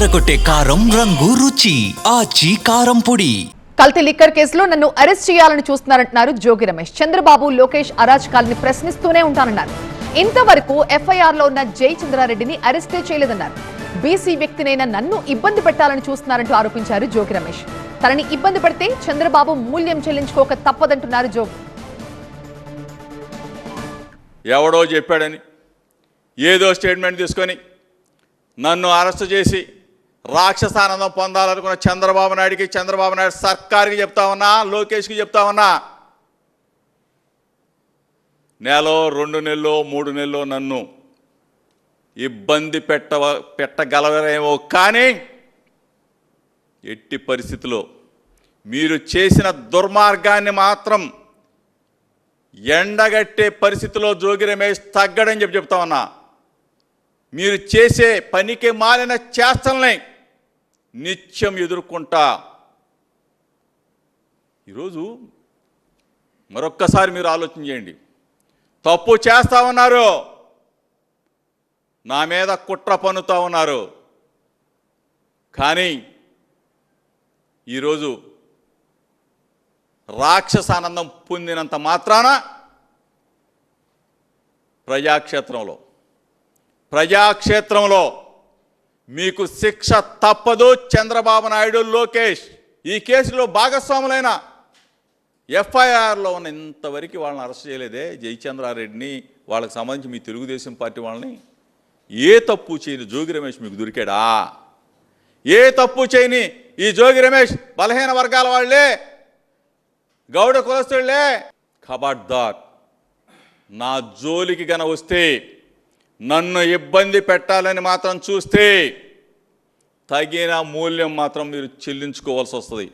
అదరగొట్టే కారం రంగు రుచి ఆచి కారం పొడి. కల్తీ లిక్కర్ కేసులో నన్ను అరెస్ట్ చేయాలని చూస్తున్నారంటున్నారు జోగి రమేష్. చంద్రబాబు లోకేష్ అరాచకాల్ని ప్రశ్నిస్తూనే ఉంటానన్నారు. ఇంతవరకు ఎఫ్ఐఆర్లో ఉన్న జై చంద్రారెడ్డిని అరెస్టే చేయలేదన్నారు. బీసీ వ్యక్తినైన నన్ను ఇబ్బంది పెట్టాలని చూస్తున్నారంటూ ఆరోపించారు జోగి రమేష్. తనని ఇబ్బంది పడితే చంద్రబాబు మూల్యం చెల్లించుకోక తప్పదంటున్నారు జోగి. ఎవడో చెప్పాడని ఏదో స్టేట్మెంట్ తీసుకొని నన్ను అరెస్ట్ చేసి రాక్షసానందం పొందాలనుకున్న చంద్రబాబు నాయుడికి చంద్రబాబు నాయుడు సర్కార్కి చెప్తా ఉన్నా లోకేష్కి చెప్తా ఉన్నా నెల రెండు నెలలో మూడు నెలలో నన్ను ఇబ్బంది పెట్ట పెట్టగలరేమో కానీ ఎట్టి పరిస్థితిలో మీరు చేసిన దుర్మార్గాన్ని మాత్రం ఎండగట్టే పరిస్థితిలో జోగి రమేష్ తగ్గడని చెప్పి చెప్తా ఉన్నా. మీరు చేసే పనికి మాలిన చేష్టల్ని నిత్యం ఎదుర్కొంటా. ఈరోజు మరొక్కసారి మీరు ఆలోచన చేయండి. తప్పు చేస్తా ఉన్నారు. నా మీద కుట్ర పన్నుతా ఉన్నారు. కానీ ఈరోజు రాక్షసానందం పొందినంత మాత్రాన ప్రజాక్షేత్రంలో ప్రజాక్షేత్రంలో మీకు శిక్ష తప్పదు చంద్రబాబు నాయుడు లోకేష్. ఈ కేసులో భాగస్వాములైన ఎఫ్ఐఆర్లో ఉన్న ఇంతవరకు వాళ్ళని అరెస్ట్ చేయలేదే జయచంద్రారెడ్డిని వాళ్ళకి సంబంధించి మీ తెలుగుదేశం పార్టీ వాళ్ళని. ఏ తప్పు చేయని జోగి రమేష్ మీకు దొరికాడా? ఏ తప్పు చేయని ఈ జోగి రమేష్ బలహీన వర్గాల వాళ్ళే గౌడ కులస్తుళ్ళే? ఖబర్దార్ నా జోలికి గన వస్తే నన్ను ఇబ్బంది పెట్టాలని మాత్రం చూస్తే తగిన మూల్యం మాత్రం మీరు చెల్లించుకోవాల్సి వస్తుంది.